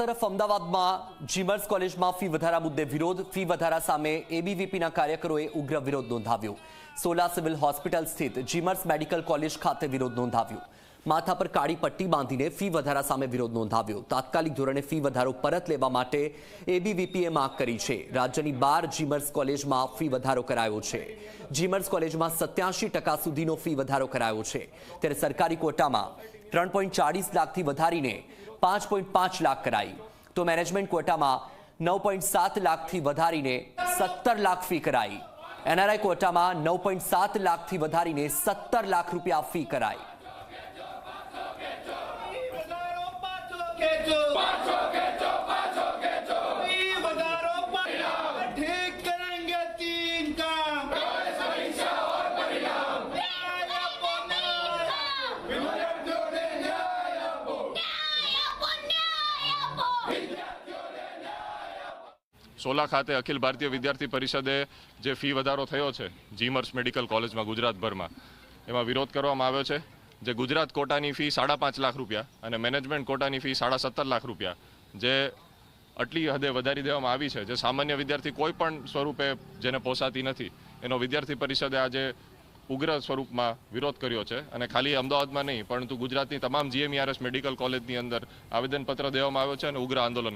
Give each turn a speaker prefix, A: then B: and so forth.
A: તરફ અમદાવાદમાં જીમર્સ કોલેજમાં ફી વધારા મુદ્દે વિરોધ. ફી વધારા સામે એબીવીપીના કાર્યકરોએ ઉગ્ર વિરોધ નોંધાવ્યો. સોલા સિવિલ હોસ્પિટલ સ્થિત જીમર્સ મેડિકલ કોલેજ ખાતે વિરોધ નોંધાવ્યો. માથા પર કાળી પટ્ટી બાંધીને ફી વધારા સામે વિરોધ નોંધાવ્યો. તાત્કાલિક ધોરણે ફી વધારો પરત લેવા માટે એબીવીપીએ માંગ કરી છે. રાજ્યની બાર જીમર્સ કોલેજમાં ફી વધારો કરાયો છે. જીમર્સ કોલેજમાં સત્યાસી ટકા સુધીનો ફી વધારો કરાયો છે. ત્યારે સરકારી કોટામાં ત્રણ પોઈન્ટ ચાળીસ લાખથી વધારીને પાંચ પોઈન્ટ પાંચ લાખ કરાઈ. તો મેનેજમેન્ટ કોટામાં નવ પોઈન્ટ સાત લાખથી વધારીને સત્તર લાખ ફી કરાઈ. એનઆરઆઈ કોટામાં નવ પોઈન્ટ સાત લાખથી વધારીને સત્તર લાખ રૂપિયા ફી કરાઈ.
B: સોલા ખાતે અખિલ ભારતીય વિદ્યાર્થી પરિષદે જે ફી વધારો થયો છે, જીમર્સ મેડિકલ કોલેજમાં ગુજરાતભરમાં, એમાં વિરોધ કરવામાં આવ્યો છે, જે ગુજરાત કોટાની ફી સાડા પાંચ લાખ રૂપિયા અને મેનેજમેન્ટ કોટાની ફી સાડા સત્તર લાખ રૂપિયા, જે આટલી હદે વધારી દેવામાં આવી છે, જે સામાન્ય વિદ્યાર્થી કોઈ પણ સ્વરૂપે જેને પોસાતી નથી, એનો વિદ્યાર્થી પરિષદે આજે ઉગ્ર સ્વરૂપમાં વિરોધ કર્યો છે અને ખાલી અમદાવાદમાં નહીં, પરંતુ ગુજરાતની તમામ જીએમઈઆરએસ મેડિકલ કોલેજની અંદર આવેદનપત્ર દેવામાં આવ્યો છે અને ઉગ્ર આંદોલન